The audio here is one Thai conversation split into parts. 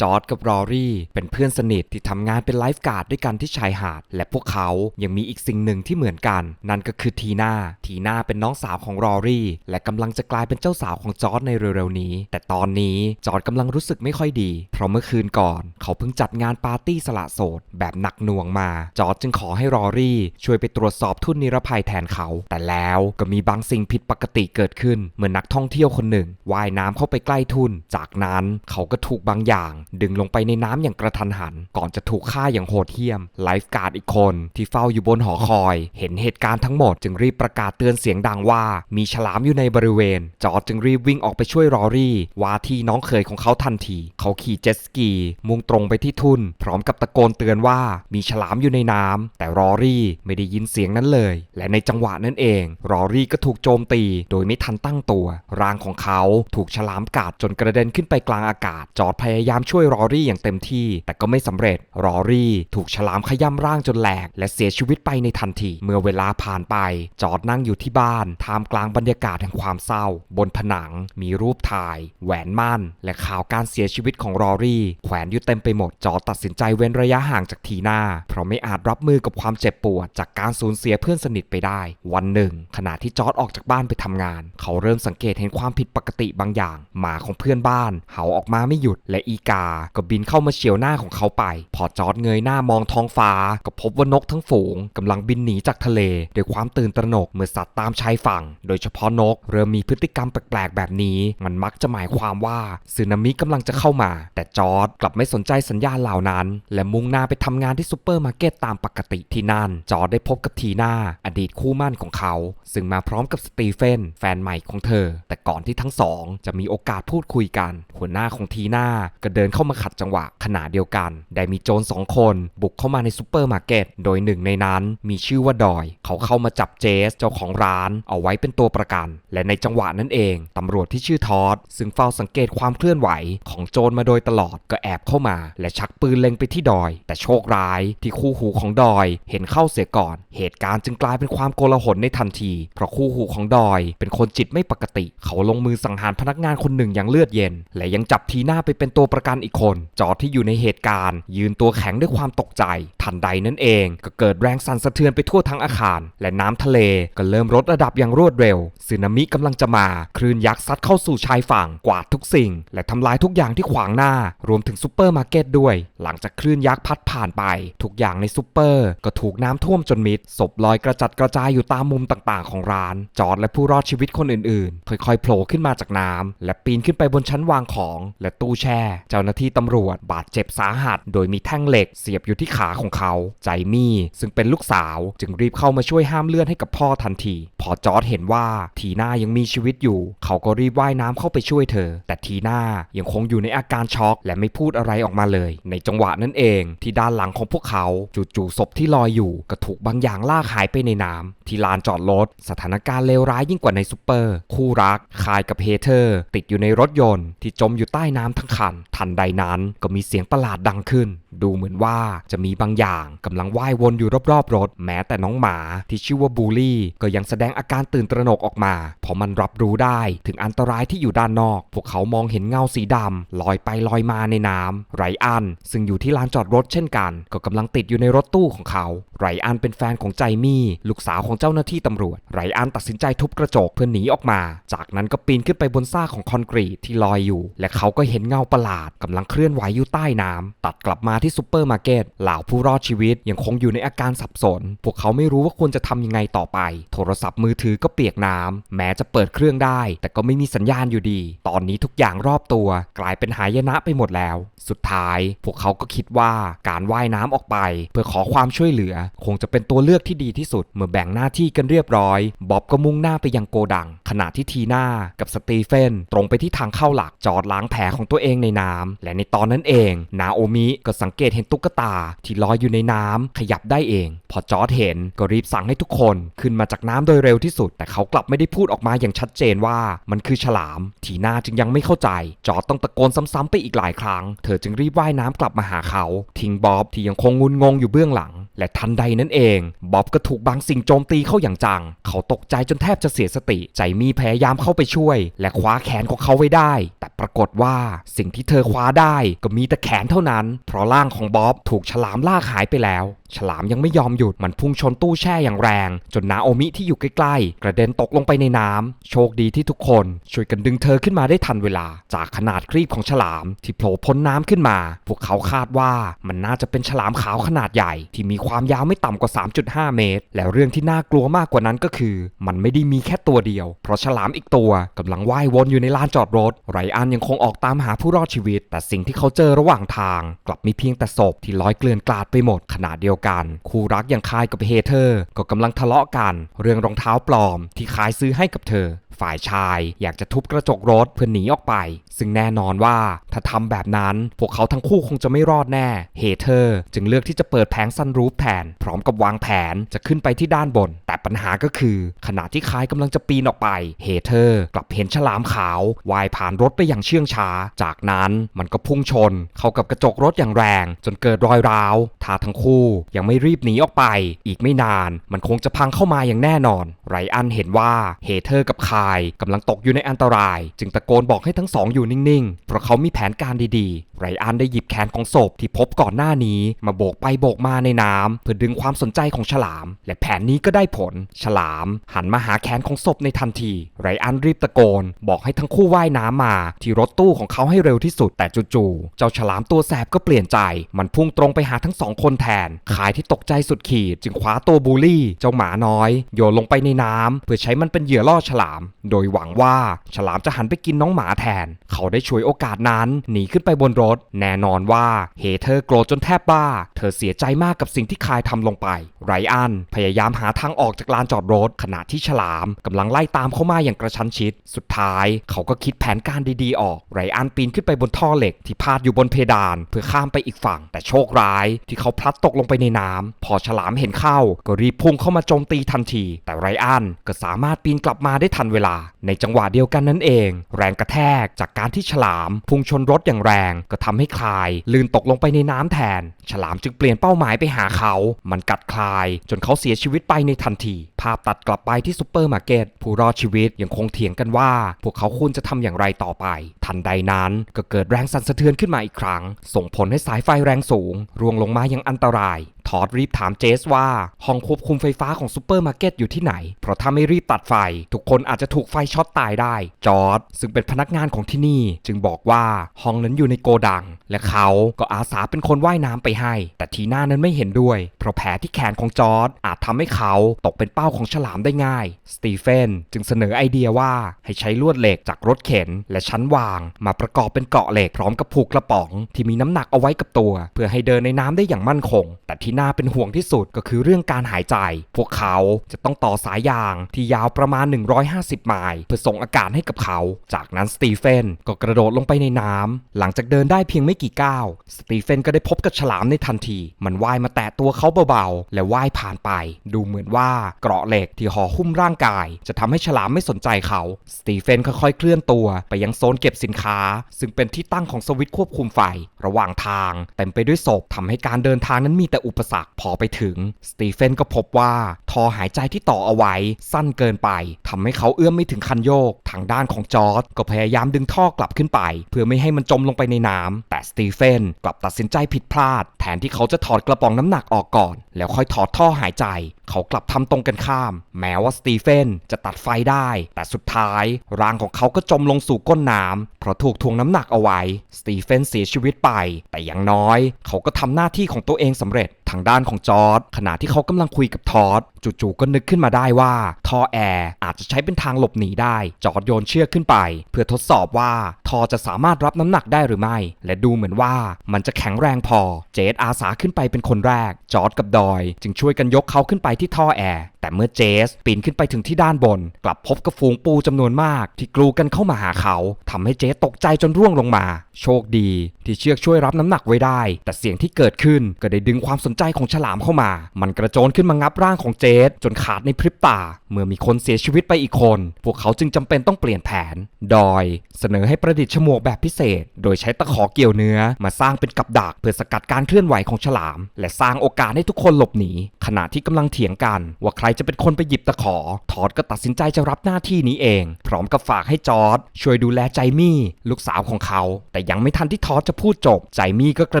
จอร์ดกับรอรี่ เป็นเพื่อนสนิทที่ทำงานเป็นไลฟ์การ์ดด้วยกันที่ชายหาด และพวกเขายังมีอีกสิ่งหนึ่งที่เหมือนกัน นั่นก็คือทีน่าทีน่าเป็นน้องสาวของรอรี่ และกำลังจะกลายเป็นเจ้าสาวของจอร์ดในเร็วๆนี้ แต่ตอนนี้จอร์ดกำลังรู้สึกไม่ค่อยดี เพราะเมื่อคืนก่อน เขาเพิ่งจัดงานปาร์ตี้สละโสด แบบหนักหน่วงมา จอร์ดจึงขอให้รอรี่ ช่วยไปตรวจสอบทุนนิรภัยแทนเขา แต่แล้วก็มีบางสิ่งผิดปกติเกิดขึ้น เมื่อนักท่องเที่ยวคนหนึ่งว่ายน้ำเข้าไปใกล้ทุน จากนั้นเขาก็ถูกบางอย่างดึงลงไปในน้ำอย่างกระทันหัน ก่อนจะถูกฆ่าอย่างโหดเหี้ยมไลฟ์การ์ดอีกคนที่เฝ้าอยู่บนหอคอย เห็นเหตุการณ์ทั้งหมดจึงรีบประกาศเตือนเสียงดังว่า มีฉลามอยู่ในบริเวณ จอร์จจึงรีบวิ่งออกไปช่วยรอรี่ ว่าที่น้องเขยของเขาทันที เขาขี่เจ็ตสกี มุ่งตรงไปที่ทุนพร้อมกับตะโกนเตือนว่ามีฉลามอยู่ในน้ำแต่รอรี่ไม่ได้ยินเสียงนั้นเลย และในจังหวะนั้นเอง รอรี่ก็ถูกโจมตี โดยไม่ทันตั้งตัว ร่างของเขาถูกฉลามกัดจนกระเด็นขึ้นไปกลางอากาศ จอร์ดพยายามช่วยวยรอรี่อย่างเต็มที่ แต่ก็ไม่สำเร็จรอรี่ถูกฉลามขย้ำร่างจนแหลก และเสียชีวิตไปในทันที เมื่อเวลาผ่านไป จอร์ดนั่งอยู่ที่บ้านท่ามกลางบรรยากาศแห่งความเศร้า บนผนัง มีรูปถ่าย แหวนมั่น และข่าวการเสียชีวิตของรอรี่แขวนอยู่เต็มไปหมด จอดตัดสินใจเว้นระยะห่างจากทีน่าเพราะไม่อาจรับมือกับความเจ็บปวด จากการสูญเสียเพื่อนสนิทไปได้ วันหนึ่ง ขณะที่จอร์ดออกจากบ้านไปทำงาน เขาเริ่มสังเกตเห็นความผิดปกติบางอย่าง หมาของเพื่อนบ้านเห่าออกมาไม่หยุดและอีกาก็บินเข้ามาเฉียวหน้าของเขาไป พอจอร์ดเงยหน้ามองท้องฟ้า ก็พบว่านกทั้งฝูงกำลังบินหนีจากทะเลด้วยความตื่นตระหนกเมื่อสัตว์ตามชายฝั่ง โดยเฉพาะนก เริ่มมีพฤติกรรมแปลกๆแบบนี้ มันมักจะหมายความว่าสึนามิกำลังจะเข้ามา แต่จอร์ดกลับไม่สนใจสัญญาณเหล่านั้น และมุ่งหน้าไปทำงานที่ซูเปอร์มาร์เก็ตตามปกติที่นั่น จอร์ดได้พบกับทีน่าอดีตคู่มั่นของเขา ซึ่งมาพร้อมกับสตีเฟนแฟนใหม่ของเธอ แต่ก่อนที่ทั้งสอง จะมีโอกาสพูดคุยกัน หัวหน้าของทีน่าก็เดินเข้ามาขัดจังหวะขณะเดียวกัน ได้มีโจรสองคนบุกเข้ามาในซูเปอร์มาร์เก็ต โดยหนึ่งในนั้นมีชื่อว่าดอย เขาเข้ามาจับเจสเจ้าของร้าน เอาไว้เป็นตัวประกัน และในจังหวะนั้นเอง ตำรวจที่ชื่อทอดซึ่งเฝ้าสังเกตความเคลื่อนไหวของโจรมาโดยตลอดก็แอบเข้ามา และชักปืนเล็งไปที่ดอย แต่โชคร้ายที่คู่หูของดอยเห็นเข้าเสียก่อน เหตุการณ์จึงกลายเป็นความโกลาหลในทันที เพราะคู่หูของดอย เป็นคนจิตไม่ปกติ เขาลงมือสังหารพนักงานคนหนึ่งอย่างเลือดเย็น และยังจับทีหน้าไปเป็นตัวประกันอีกคน จอร์ดที่อยู่ในเหตุการณ์ ยืนตัวแข็งด้วยความตกใจ ทันใดนั่นเอง ก็เกิดแรงสั่นสะเทือนไปทั่วทั้งอาคาร และน้ำทะเลก็เริ่มลดระดับอย่างรวดเร็วสึนามิกำลังจะมาคลื่นยักษ์ซัดเข้าสู่ชายฝั่งกวาดทุกสิ่ง และทำลายทุกอย่างที่ขวางหน้า รวมถึงซูเปอร์มาร์เก็ตด้วย หลังจากคลื่นยักษ์พัดผ่านไป ทุกอย่างในซูเปอร์ก็ถูกน้ำท่วมจนมิดศพลอยกระจัดกระจายอยู่ตามมุมต่างๆ ของร้าน จอร์ดและผู้รอดชีวิตคนอื่นๆ ค่อยๆโผล่ขึ้นมาจากน้ำและปีนขึ้นไปบนชั้นวางของ และตู้แช่เจ้าหน้าที่ตำรวจบาดเจ็บสาหัส โดยมีแท่งเหล็กเสียบอยู่ที่ขาของเขา ใจมี่ ซึ่งเป็นลูกสาว จึงรีบเข้ามาช่วยห้ามเลือดให้กับพ่อทันที พอจอร์ดเห็นว่าทีน่ายังมีชีวิตอยู่ เขาก็รีบว่ายน้ำเข้าไปช่วยเธอ แต่ทีน่ายังคงอยู่ในอาการช็อก และไม่พูดอะไรออกมาเลย ในจังหวะนั้นเองที่ด้านหลังของพวกเขาจู่ๆศพที่ลอยอยู่ก็ถูกบางอย่างลากหายไปในน้ำที่ลานจอดรถสถานการณ์เลวร้ายยิ่งกว่าในซูเปอร์ คู่รักคายกับเฮเธอร์ ติดอยู่ในรถยนต์ที่จมอยู่ใต้น้ำทั้งคันทันใดนั้นก็มีเสียงประหลาดดังขึ้นดูเหมือนว่าจะมีบางอย่างกำลังว่ายวนอยู่รอบๆรถ แม้แต่น้องหมาที่ชื่อว่าบูลี่ ก็ยังแสดงอาการตื่นตระหนกออกมา เพราะมันรับรู้ได้ถึงอันตรายที่อยู่ด้านนอก พวกเขามองเห็นเงาสีดำลอยไปลอยมาในน้ำไรอัน ซึ่งอยู่ที่ลานจอดรถเช่นกัน ก็กำลังติดอยู่ในรถตู้ของเขา ไรอันเป็นแฟนของใจมี่ลูกสาวของเจ้าหน้าที่ตำรวจ ไรอันตัดสินใจทุบกระจกเพื่อหนีออกมา จากนั้นก็ปีนขึ้นไปบนซากของคอนกรีตที่ลอยอยู่ และเขาก็เห็นเงาประหลาดกำลังเคลื่อนไหวอยู่ใต้น้ำตัดกลับมาที่ซูเปอร์มาร์เก็ตเหล่าผู้รอดชีวิตยังคงอยู่ในอาการสับสน พวกเขาไม่รู้ว่าควรจะทำยังไงต่อไป โทรศัพท์มือถือก็เปียกน้ำแม้จะเปิดเครื่องได้ แต่ก็ไม่มีสัญญาณอยู่ดี ตอนนี้ทุกอย่างรอบตัว กลายเป็นหายนะไปหมดแล้ว สุดท้าย พวกเขาก็คิดว่าการว่ายน้ำออกไป เพื่อขอความช่วยเหลือ คงจะเป็นตัวเลือกที่ดีที่สุด เมื่อแบ่งหน้าที่กันเรียบร้อยบ๊อบก็มุ่งหน้าไปยังโกดัง ขณะที่ทีน่ากับสตีเฟนตรงไปที่ทางเข้าหลักจอดล้างแผลของตัวเองในน้ำและในตอนนั้นเอง นาโอมิก็สังเกตเห็นตุ๊กตาที่ลอยอยู่ในน้ำขยับได้เอง พอจอร์ดเห็นก็รีบสั่งให้ทุกคนขึ้นมาจากน้ำโดยเร็วที่สุด แต่เขากลับไม่ได้พูดออกมาอย่างชัดเจนว่ามันคือฉลาม ทีน่าจึงยังไม่เข้าใจ จอร์ดต้องตะโกนซ้ำๆไปอีกหลายครั้ง เธอจึงรีบว่ายน้ำกลับมาหาเขา ทิ้งบ๊อบที่ยังคงงุนงงอยู่เบื้องหลัง และทันใดนั้นเองบ๊อบก็ถูกบางสิ่งโจมตีเข้าอย่างจัง เขาตกใจจนแทบจะเสียสติ ใจมีพยายามเข้าไปช่วย และคว้าแขนของเขาไว้ได้ ปรากฏว่าสิ่งที่เธอคว้าได้ก็มีแต่แขนเท่านั้น เพราะร่างของบ๊อบถูกฉลามลากหายไปแล้ว ฉลามยังไม่ยอมหยุดมันพุ่งชนตู้แช่อย่างแรง จนนาโอมิที่อยู่ใกล้ๆ กระเด็นตกลงไปในน้ำโชคดีที่ทุกคนช่วยกันดึงเธอขึ้นมาได้ทันเวลา จากขนาดครีบของฉลามที่โผล่พ้นน้ำขึ้นมา พวกเขาคาดว่ามันน่าจะเป็นฉลามขาวขนาดใหญ่ ที่มีความยาวไม่ต่ำกว่า 3.5 เมตร แล้วเรื่องที่น่ากลัวมากกว่านั้นก็คือ มันไม่ได้มีแค่ตัวเดียว เพราะฉลามอีกตัวกำลังว่ายวนอยู่ในลานจอดรถ ไรอันยังคงออกตามหาผู้รอดชีวิต แต่สิ่งที่เขาเจอระหว่างทาง กลับมีเพียงแต่ศพที่ลอยเกลื่อนกลาดไปหมดขณะเดียวกัน คู่รักอย่างคายกับเฮเธอร์ก็กำลังทะเลาะกัน เรื่องรองเท้าปลอมที่คายซื้อให้กับเธอ ฝ่ายชาย อยากจะทุบกระจกรถเพื่อหนีออกไป ซึ่งแน่นอนว่าถ้าทำแบบนั้น พวกเขาทั้งคู่คงจะไม่รอดแน่ เฮเธอร์จึงเลือกที่จะเปิดแผงซันรูฟแทน พร้อมกับวางแผนจะขึ้นไปที่ด้านบน แต่ปัญหาก็คือ ขณะที่คายกำลังจะปีนออกไป เฮเธอร์กลับเห็นฉลามขาวว่ายผ่านรถไปอย่างเชื่องช้า จากนั้นมันก็พุ่งชน เข้ากับกระจกรถอย่างแรง จนเกิดรอยร้าวถ้าทั้งคู่ยังไม่รีบหนีออกไป อีกไม่นาน มันคงจะพังเข้ามาอย่างแน่นอน ไรอันเห็นว่าเฮเธอร์กับคายกำลังตกอยู่ในอันตราย จึงตะโกนบอกให้ทั้งสองอยู่นิ่งๆ เพราะเขามีแผนการดีๆ ไรอันได้หยิบแขนของศพที่พบก่อนหน้านี้มาโบกไปโบกมาในน้ำเพื่อดึงความสนใจของฉลาม และแผนนี้ก็ได้ผล ฉลาม หันมาหาแขนของศพในทันที ไรอันรีบตะโกน บอกให้ทั้งคู่ว่ายน้ำมา ที่รถตู้ของเขาให้เร็วที่สุด แต่จู่ๆเจ้าฉลามตัวแสบก็เปลี่ยนใจ มันพุ่งตรงไปหาทั้งสองคนแทน ขายที่ตกใจสุดขีด จึงคว้าตัวบูลลี่ เจ้าหมาน้อย โยนลงไปในน้ำเพื่อใช้มันเป็นเหยื่อล่อฉลามโดยหวังว่าฉลามจะหันไปกินน้องหมาแทน เขาได้ช่วยโอกาสนั้น หนีขึ้นไปบนรถ แน่นอนว่าเฮเธอร์โกรธจนแทบบ้า เธอเสียใจมากกับสิ่งที่คายทำลงไป ไรอันพยายามหาทางออกจากลานจอดรถ ขณะที่ฉลามกำลังไล่ตามเข้ามาอย่างกระชั้นชิด สุดท้าย เขาก็คิดแผนการดีๆออก ไรอันปีนขึ้นไปบนท่อเหล็กที่พาดอยู่บนเพดาน เพื่อข้ามไปอีกฝั่ง แต่โชคร้ายที่เขาพลัดตกลงไปในน้ำพอฉลามเห็นเข้าก็รีบพุ่งเข้ามาโจมตีทันที แต่ไรอันก็สามารถปีนกลับมาได้ทันเวลาในจังหวะเดียวกันนั่นเอง แรงกระแทกจากการที่ฉลาม พุ่งชนรถอย่างแรง ก็ทำให้คลาย ลื่นตกลงไปในน้ำแทน ฉลามจึงเปลี่ยนเป้าหมายไปหาเขา มันกัดคลาย จนเขาเสียชีวิตไปในทันที ภาพตัดกลับไปที่ซูเปอร์มาร์เก็ตผู้รอดชีวิตยังคงเถียงกันว่า พวกเขาควรจะทำอย่างไรต่อไป ทันใดนั้นก็เกิดแรงสั่นสะเทือนขึ้นมาอีกครั้ง ส่งผลให้สายไฟแรงสูงร่วงลงมาอย่างอันตรายทอดรีบถามเจสว่า ห้องควบคุมไฟฟ้าของซูเปอร์มาร์เก็ตอยู่ที่ไหน เพราะถ้าไม่รีบตัดไฟ ทุกคนอาจจะถูกไฟช็อตตายได้ จอร์ดซึ่งเป็นพนักงานของที่นี่ จึงบอกว่าห้องนั้นอยู่ในโกดัง และเขาก็อาสาเป็นคนว่ายน้ำไปให้ แต่ทีน่านั้นไม่เห็นด้วย เพราะแผลที่แขนของจอร์ดอาจทำให้เขาตกเป็นเป้าของฉลามได้ง่าย สตีเฟนจึงเสนอไอเดียว่าให้ใช้ลวดเหล็กจากรถเข็น และชั้นวาง มาประกอบเป็นเกาะเหล็กพร้อมกับผูกกระป๋อง ที่มีน้ำหนักเอาไว้กับตัว เพื่อให้เดินในน้ำได้อย่างมั่นคง แต่ทีน่าเป็นห่วงที่สุดก็คือเรื่องการหายใจ พวกเขาจะต้องต่อสายยางที่ยาวประมาณ 150 ไมล์เพื่อส่งอากาศให้กับเขา จากนั้นสตีเฟนก็กระโดดลงไปในน้ำหลังจากเดินได้เพียงไม่กี่ก้าว สตีเฟนก็ได้พบกับฉลามในทันที มันว่ายมาแตะตัวเขาเบาๆ และว่ายผ่านไป ดูเหมือนว่าเกราะเหล็กที่ห่อหุ้มร่างกาย จะทำให้ฉลามไม่สนใจเขา สตีเฟนค่อยๆเคลื่อนตัวไปยังโซนเก็บสินค้า ซึ่งเป็นที่ตั้งของสวิตควบคุมไฟ ระหว่างทางเต็มไปด้วยศพทำให้การเดินทางนั้นมีแต่อุปสรรคพอไปถึง สตีเฟนก็พบว่าท่อหายใจที่ต่อเอาไว้สั้นเกินไปทำให้เขาเอื้อมไม่ถึงคันโยก ทางด้านของจอร์ดก็พยายามดึงท่อกลับขึ้นไป เพื่อไม่ให้มันจมลงไปในน้ำแต่สตีเฟนกลับตัดสินใจผิดพลาด แทนที่เขาจะถอดกระป๋องน้ำหนักออกก่อน แล้วค่อยถอดท่อหายใจ เขากลับทำตรงกันข้าม แม้ว่าสตีเฟนจะตัดไฟได้ แต่สุดท้าย ร่างของเขาก็จมลงสู่ก้นน้ำเพราะถูกทวงน้ำหนักเอาไว้ สตีเฟนเสียชีวิตไป แต่อย่างน้อย เขาก็ทำหน้าที่ของตัวเองสำเร็จทางด้านของจอร์ดขณะที่เขากำลังคุยกับทอดจู่ๆก็นึกขึ้นมาได้ว่าท่อแอร์อาจจะใช้เป็นทางหลบหนีได้ จอร์ดโยนเชือกขึ้นไป เพื่อทดสอบว่าทอจะสามารถรับน้ำหนักได้หรือไม่ และดูเหมือนว่ามันจะแข็งแรงพอ เจดอาสาขึ้นไปเป็นคนแรก จอร์ดกับดอย จึงช่วยกันยกเขาขึ้นไปที่ท่อแอร์แต่เมื่อเจสปีนขึ้นไปถึงที่ด้านบน กลับพบกับฝูงปูจำนวนมาก ที่กลูกันเข้ามาหาเขาทำให้เจสตกใจจนร่วงลงมา โชคดี ที่เชือกช่วยรับน้ำหนักไว้ได้ แต่เสียงที่เกิดขึ้นก็ได้ดึงความสนใจใจของฉลามเข้ามา มันกระโจนขึ้นมางับร่างของเจสจนขาดในพริบตา เมื่อมีคนเสียชีวิตไปอีกคน พวกเขาจึงจำเป็นต้องเปลี่ยนแผน ดอยเสนอให้ประดิษฐ์ฉมวกแบบพิเศษ โดยใช้ตะขอเกี่ยวเนื้อ มาสร้างเป็นกับดักเพื่อสกัดการเคลื่อนไหวของฉลาม และสร้างโอกาสให้ทุกคนหลบหนี ขณะที่กำลังเถียงกัน ว่าใครจะเป็นคนไปหยิบตะขอ ทอดก็ตัดสินใจจะรับหน้าที่นี้เอง พร้อมกับฝากให้จอร์ดช่วยดูแลใจมี่ ลูกสาวของเขา แต่ยังไม่ทันที่ทอดจะพูดจบ ใจมี่ก็กร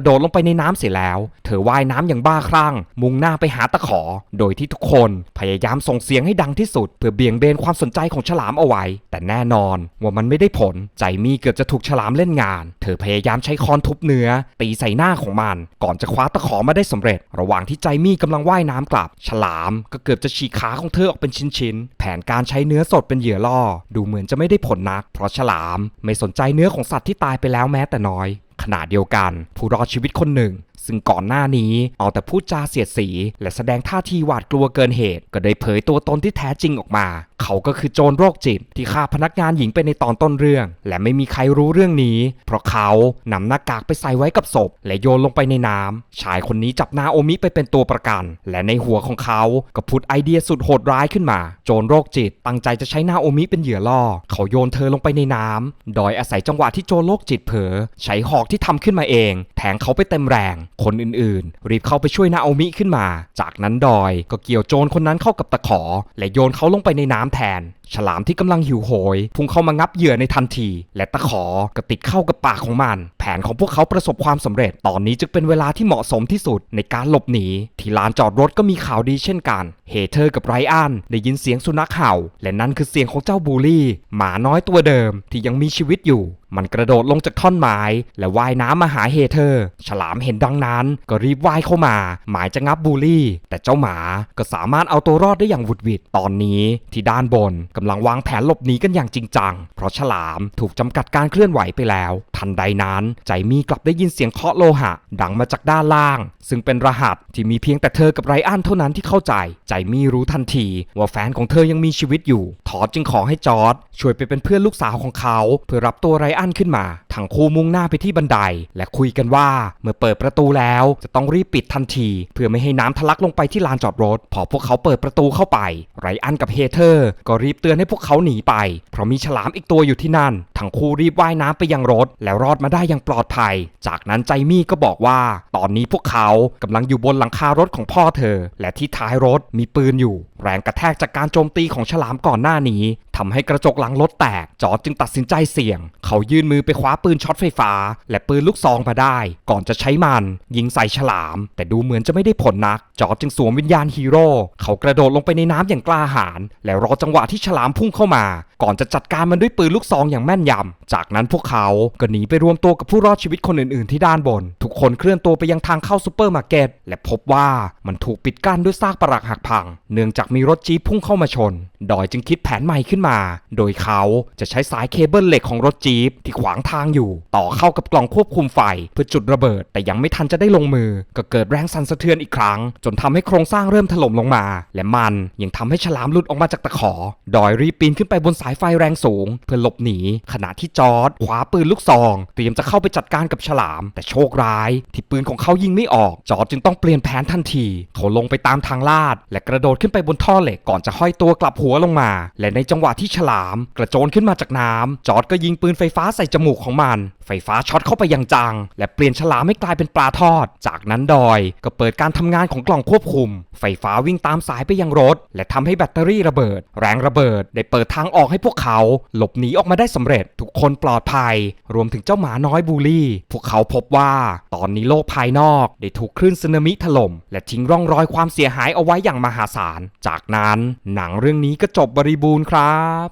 ะโดดลงไปในน้ำเสียแล้ว เธอว่ายน้ำอย่างบ้าคลั่ง มุ่งหน้าไปหาตะขอ โดยที่ทุกคนพยายามส่งเสียงให้ดังที่สุด เพื่อเบี่ยงเบนความสนใจของฉลามเอาไว้ แต่แน่นอนว่ามันไม่ได้ผล ใจมี่เกือบจะถูกฉลามเล่นงาน เธอพยายามใช้ค้อนทุบเนื้อ ตีใส่หน้าของมัน ก่อนจะคว้าตะขอมาได้สำเร็จ ระหว่างที่ใจมี่กำลังว่ายน้ำกลับ ฉลามก็เกือบจะฉีกขาของเธอออกเป็นชิ้นๆ แผนการใช้เนื้อสดเป็นเหยื่อล่อ ดูเหมือนจะไม่ได้ผลนัก เพราะฉลามไม่สนใจเนื้อของสัตว์ที่ตายไปแล้วแม้แต่น้อยขณะเดียวกัน ผู้รอดชีวิตคนหนึ่ง ซึ่งก่อนหน้านี้เอาแต่พูดจาเสียดสี และแสดงท่าทีหวาดกลัวเกินเหตุ ก็ได้เผยตัวตนที่แท้จริงออกมา เขาก็คือโจรโรคจิต ที่ฆ่าพนักงานหญิงไปในตอนต้นเรื่อง และไม่มีใครรู้เรื่องนี้ เพราะเขานำหน้ากากไปใส่ไว้กับศพ และโยนลงไปในน้ำชายคนนี้จับนาโอมิไปเป็นตัวประกัน และในหัวของเขาก็พุดไอเดียสุดโหดร้ายขึ้นมา โจรโรคจิต ตั้งใจจะใช้นาโอมิเป็นเหยื่อล่อ เขาโยนเธอลงไปในน้ำโดยอาศัยจังหวะที่โจรโรคจิตเผลอใช้หอกที่ทำขึ้นมาเอง แทงเขาไปเต็มแรงคนอื่นๆ รีบเข้าไปช่วยนาโอมิขึ้นมา จากนั้นดอยก็เกี่ยวโจรคนนั้นเข้ากับตะขอ และโยนเขาลงไปในน้ำแทน ฉลามที่กำลังหิวโหย พุ่งเข้ามางับเหยื่อในทันที และตะขอก็ติดเข้ากับปากของมัน แผนของพวกเขาประสบความสำเร็จ ตอนนี้จึงเป็นเวลาที่เหมาะสมที่สุดในการหลบหนี ที่ลานจอดรถก็มีข่าวดีเช่นกัน เฮเธอร์กับไรอันได้ยินเสียงสุนัขเห่า และนั่นคือเสียงของเจ้าบูลี่ หมาน้อยตัวเดิมที่ยังมีชีวิตอยู่มันกระโดดลงจากท่อนไม้ และว่ายน้ำมาหาเฮเธอร์ ฉลามเห็นดังนั้น ก็รีบว่ายเข้ามา หมายจะงับบูลี่ แต่เจ้าหมาก็สามารถเอาตัวรอดได้อย่างหวุดหวิดตอนนี้ที่ด้านบนกำลังวางแผนหลบหนีกันอย่างจริงจัง เพราะฉลามถูกจำกัดการเคลื่อนไหวไปแล้ว ทันใดนั้น ใจมีกลับได้ยินเสียงเคาะโลหะ ดังมาจากด้านล่าง ซึ่งเป็นรหัสที่มีเพียงแต่เธอกับไรอันเท่านั้นที่เข้าใจ ใจมีรู้ทันที ว่าแฟนของเธอยังมีชีวิตอยู่ ทอดจึงขอให้จอร์ดช่วยไปเป็นเพื่อนลูกสาวของเขา เพื่อรับตัวไรอันขึ้นมาทั้งคู่มุ่งหน้าไปที่บันได และคุยกันว่าเมื่อเปิดประตูแล้วจะต้องรีบปิดทันที เพื่อไม่ให้น้ำทะลักลงไปที่ลานจอดรถ พอพวกเขาเปิดประตูเข้าไป ไรอันกับเฮเธอร์ก็รีบเตือนให้พวกเขาหนีไป เพราะมีฉลามอีกตัวอยู่ที่นั่น ทั้งคู่รีบว่ายน้ำไปยังรถ แล้วรอดมาได้อย่างปลอดภัย จากนั้นใจมี่ก็บอกว่า ตอนนี้พวกเขากำลังอยู่บนหลังคารถของพ่อเธอ และที่ท้ายรถมีปืนอยู่ แรงกระแทกจากการโจมตีของฉลามก่อนหน้านี้ ทำให้กระจกหลังรถแตก จอร์จจึงตัดสินใจเสี่ยง เขายื่นมือไปคว้าปืนช็อตไฟฟ้า และปืนลูกซองมาได้ ก่อนจะใช้มัน ยิงใส่ฉลาม แต่ดูเหมือนจะไม่ได้ผลนัก จอร์จจึงสวมวิญญาณฮีโร่ เขากระโดดลงไปในน้ำอย่างกล้าหาญ และรอจังหวะที่ฉลามพุ่งเข้ามา ก่อนจะจัดการมันด้วยปืนลูกซองอย่างแม่นยำจากนั้นพวกเขาก็หนีไปรวมตัวกับผู้รอดชีวิตคนอื่นๆที่ด้านบน ทุกคนเคลื่อนตัวไปยังทางเข้าซูเปอร์มาร์เก็ตและพบว่ามันถูกปิดกั้นด้วยซากปรักหักพัง เนื่องจากมีรถจี๊ปพุ่งเข้ามาชน ดอยจึงคิดแผนใหม่ขึ้นมา โดยเขาจะใช้สายเคเบิลเหล็กของรถจี๊ปที่ขวางทางอยู่ ต่อเข้ากับกล่องควบคุมไฟเพื่อจุดระเบิด แต่ยังไม่ทันจะได้ลงมือ ก็เกิดแรงสั่นสะเทือนอีกครั้ง จนทำให้โครงสร้างเริ่มถล่มลงมา และมันยังทำให้ฉลามหลุดออกมาจากตะขอ ดอยรีบปีนขึ้นไปบนสายไฟแรงสูง เพื่อหลบหนี ขณะที่จอร์ดคว้าปืนลูกซอง เตรียมจะเข้าไปจัดการกับฉลาม แต่โชคร้าย ที่ปืนของเขายิงไม่ออก จอร์ดจึงต้องเปลี่ยนแผนทันที เขาลงไปตามทางลาด และกระโดดขึ้นไปบนท่อเหล็กก่อนจะห้อยตัวกลับหัวลงมา และในจังหวะที่ฉลาม กระโจนขึ้นมาจากน้ำจอร์ดก็ยิงปืนไฟฟ้าใส่จมูกของมัน ไฟฟ้าช็อตเข้าไปอย่างจัง และเปลี่ยนฉลามให้กลายเป็นปลาทอด จากนั้นดอย ก็เปิดการทำงานของกล่องควบคุม ไฟฟ้าวิ่งตามสายไปยังรถ และทำให้แบตเตอรี่ระเบิด แรงระเบิด ได้เปิดทางออกให้พวกเขา หลบหนีออกมาได้สำเร็จ ทุกคนปลอดภัย รวมถึงเจ้าหมาน้อยบูลลี่ พวกเขาพบว่า ตอนนี้โลกภายนอกได้ถูกคลื่นสึนามิถล่ม และทิ้งร่องรอยความเสียหายเอาไว้อย่างมหาศาล จากนั้นหนังเรื่องนี้ก็จบบริบูรณ์ครับ